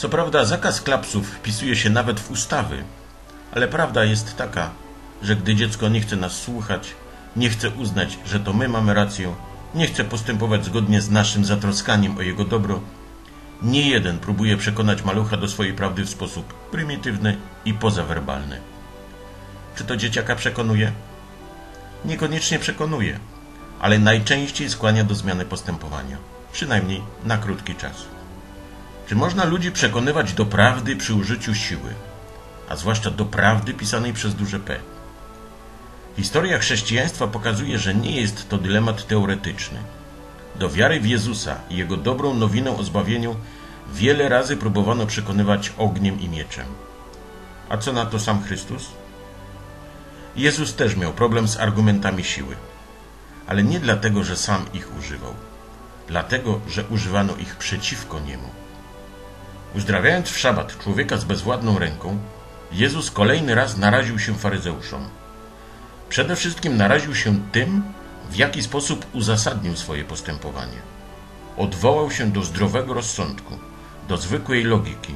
Co prawda zakaz klapsów wpisuje się nawet w ustawy, ale prawda jest taka, że gdy dziecko nie chce nas słuchać, nie chce uznać, że to my mamy rację, nie chce postępować zgodnie z naszym zatroskaniem o jego dobro, nie jeden próbuje przekonać malucha do swojej prawdy w sposób prymitywny i pozawerbalny. Czy to dzieciaka przekonuje? Niekoniecznie przekonuje, ale najczęściej skłania do zmiany postępowania, przynajmniej na krótki czas. Czy można ludzi przekonywać do prawdy przy użyciu siły, a zwłaszcza do prawdy pisanej przez duże P? Historia chrześcijaństwa pokazuje, że nie jest to dylemat teoretyczny. Do wiary w Jezusa i Jego dobrą nowinę o zbawieniu wiele razy próbowano przekonywać ogniem i mieczem. A co na to sam Chrystus? Jezus też miał problem z argumentami siły, ale nie dlatego, że sam ich używał, dlatego, że używano ich przeciwko niemu. Uzdrawiając w szabat człowieka z bezwładną ręką, Jezus kolejny raz naraził się faryzeuszom. Przede wszystkim naraził się tym, w jaki sposób uzasadnił swoje postępowanie. Odwołał się do zdrowego rozsądku, do zwykłej logiki,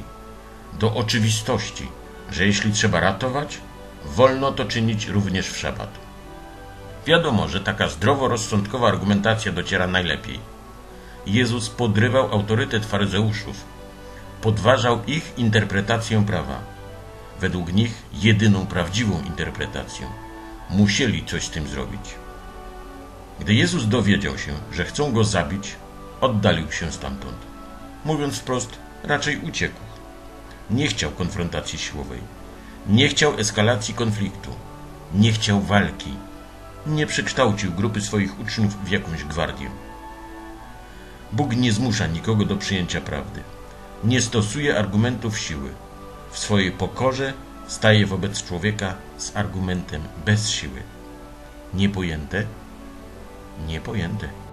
do oczywistości, że jeśli trzeba ratować, wolno to czynić również w szabat. Wiadomo, że taka zdroworozsądkowa argumentacja dociera najlepiej. Jezus podrywał autorytet faryzeuszów, podważał ich interpretację prawa. Według nich jedyną prawdziwą interpretację. Musieli coś z tym zrobić. Gdy Jezus dowiedział się, że chcą go zabić, oddalił się stamtąd. Mówiąc wprost, raczej uciekł. Nie chciał konfrontacji siłowej. Nie chciał eskalacji konfliktu. Nie chciał walki. Nie przekształcił grupy swoich uczniów w jakąś gwardię. Bóg nie zmusza nikogo do przyjęcia prawdy. Nie stosuje argumentów siły. W swojej pokorze staje wobec człowieka z argumentem bez siły. Niepojęte? Niepojęte.